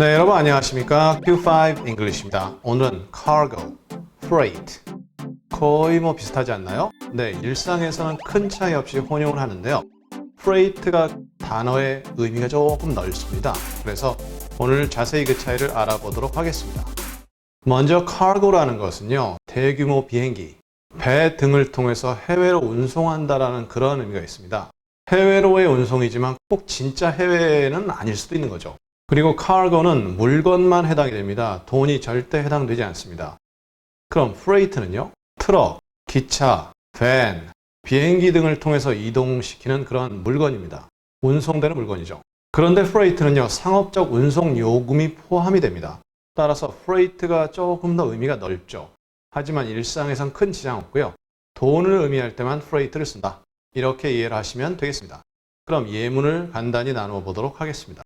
네, 여러분 안녕하십니까? Q5 English입니다. 오늘은 cargo, freight. 거의 뭐 비슷하지 않나요? 네, 일상에서는 큰 차이 없이 혼용을 하는데요. freight가 단어의 의미가 조금 넓습니다. 그래서 오늘 자세히 그 차이를 알아보도록 하겠습니다. 먼저 cargo라는 것은요, 대규모 비행기, 배 등을 통해서 해외로 운송한다라는 그런 의미가 있습니다. 해외로의 운송이지만 꼭 진짜 해외는 아닐 수도 있는 거죠. 그리고 cargo는 물건만 해당이 됩니다. 돈이 절대 해당되지 않습니다. 그럼 freight는요? 트럭, 기차, 밴, 비행기 등을 통해서 이동시키는 그런 물건입니다. 운송되는 물건이죠. 그런데 freight는요, 상업적 운송 요금이 포함이 됩니다. 따라서 freight가 조금 더 의미가 넓죠. 하지만 일상에선 큰 지장 없고요. 돈을 의미할 때만 freight를 쓴다. 이렇게 이해를 하시면 되겠습니다. 그럼 예문을 간단히 나누어 보도록 하겠습니다.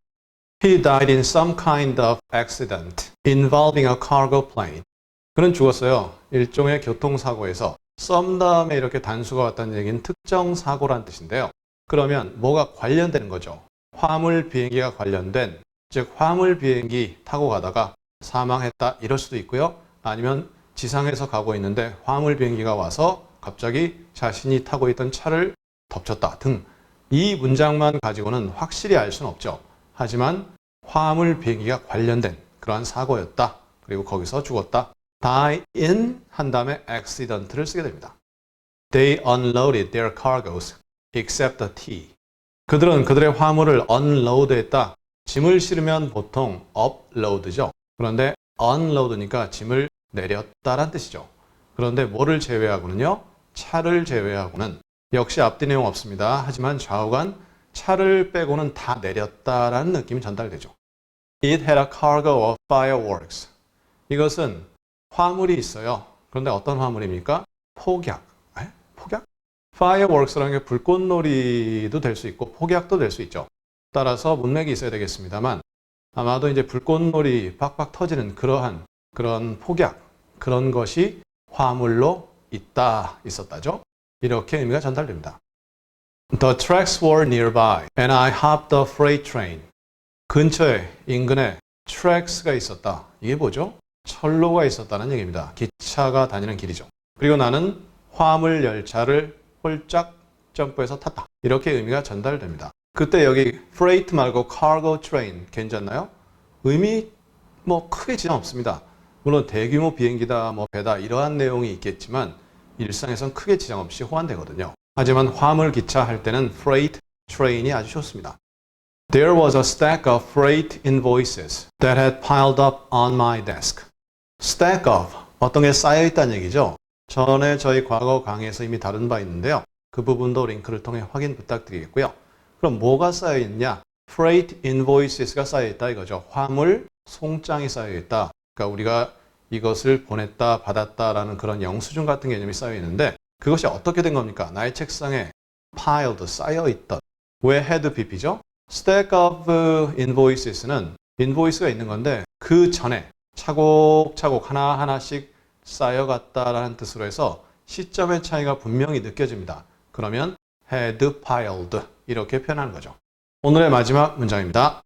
He died in some kind of accident involving a cargo plane. 그는 죽었어요. 일종의 교통사고에서 썸 다음에 이렇게 단수가 왔다는 얘기는 특정 사고란 뜻인데요. 그러면 뭐가 관련되는 거죠? 화물 비행기가 관련된, 즉 화물 비행기 타고 가다가 사망했다 이럴 수도 있고요. 아니면 지상에서 가고 있는데 화물 비행기가 와서 갑자기 자신이 타고 있던 차를 덮쳤다 등 이 문장만 가지고는 확실히 알 수는 없죠. 하지만 화물 비행기가 관련된 그러한 사고였다. 그리고 거기서 죽었다. die in 한 다음에 accident를 쓰게 됩니다. They unloaded their cargoes except the tea. 그들은 그들의 화물을 unload했다. 짐을 실으면 보통 upload죠. 그런데 unload니까 짐을 내렸다란 뜻이죠. 그런데 뭐를 제외하고는요? 차를 제외하고는 역시 앞뒤 내용 없습니다. 하지만 좌우간 차를 빼고는 다 내렸다라는 느낌이 전달되죠. It had a cargo of fireworks. 이것은 화물이 있어요. 그런데 어떤 화물입니까? 폭약. 에? 폭약? fireworks라는 게 불꽃놀이도 될 수 있고 폭약도 될 수 있죠. 따라서 문맥이 있어야 되겠습니다만 아마도 이제 불꽃놀이 팍팍 터지는 그러한 그런 폭약 그런 것이 화물로 있다 있었다죠. 이렇게 의미가 전달됩니다. The tracks were nearby and I hopped the freight train. 근처에 인근에 tracks가 있었다. 이게 뭐죠? 철로가 있었다는 얘기입니다. 기차가 다니는 길이죠. 그리고 나는 화물 열차를 홀짝 점프해서 탔다. 이렇게 의미가 전달됩니다. 그때 여기 freight 말고 cargo train 괜찮나요? 의미 뭐 크게 지장 없습니다. 물론 대규모 비행기다, 뭐 배다 이러한 내용이 있겠지만 일상에선 크게 지장 없이 호환되거든요. 하지만 화물 기차 할 때는 freight train이 아주 좋습니다. There was a stack of freight invoices that had piled up on my desk. stack of 어떤 게 쌓여 있다는 얘기죠. 전에 저희 과거 강의에서 이미 다룬 바 있는데요. 그 부분도 링크를 통해 확인 부탁드리겠고요. 그럼 뭐가 쌓여 있냐? freight invoices가 쌓여 있다 이거죠. 화물 송장이 쌓여 있다. 그러니까 우리가 이것을 보냈다, 받았다라는 그런 영수증 같은 개념이 쌓여 있는데 그것이 어떻게 된 겁니까? 나의 책상에 piled 쌓여 있던 왜 had pp죠? stack of invoices는 invoice가 있는 건데 그 전에 차곡차곡 하나하나씩 쌓여갔다라는 뜻으로 해서 시점의 차이가 분명히 느껴집니다. 그러면 had piled 이렇게 표현하는 거죠. 오늘의 마지막 문장입니다.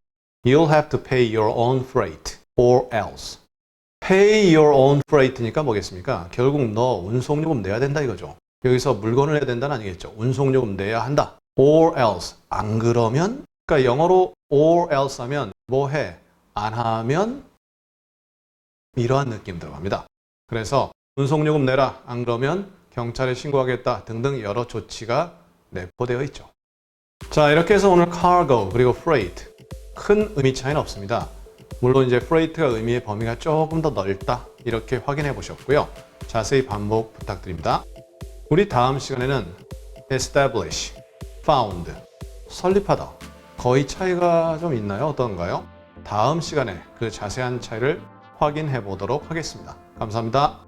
You'll have to pay your own freight or else. pay your own freight니까 뭐겠습니까? 결국 너 운송요금 내야 된다 이거죠. 여기서 물건을 내야 된다는 아니겠죠. 운송요금 내야 한다. or else. 안 그러면 그러니까 영어로 or else 하면 뭐 해? 안 하면 이러한 느낌 들어갑니다. 그래서 운송요금 내라. 안 그러면 경찰에 신고하겠다 등등 여러 조치가 내포되어 있죠. 자, 이렇게 해서 오늘 cargo 그리고 freight 큰 의미 차이는 없습니다. 물론 이제 freight가 의미의 범위가 조금 더 넓다 이렇게 확인해 보셨고요. 자세히 반복 부탁드립니다. 우리 다음 시간에는 establish, found, 설립하다 거의 차이가 좀 있나요? 어떤가요? 다음 시간에 그 자세한 차이를 확인해 보도록 하겠습니다. 감사합니다.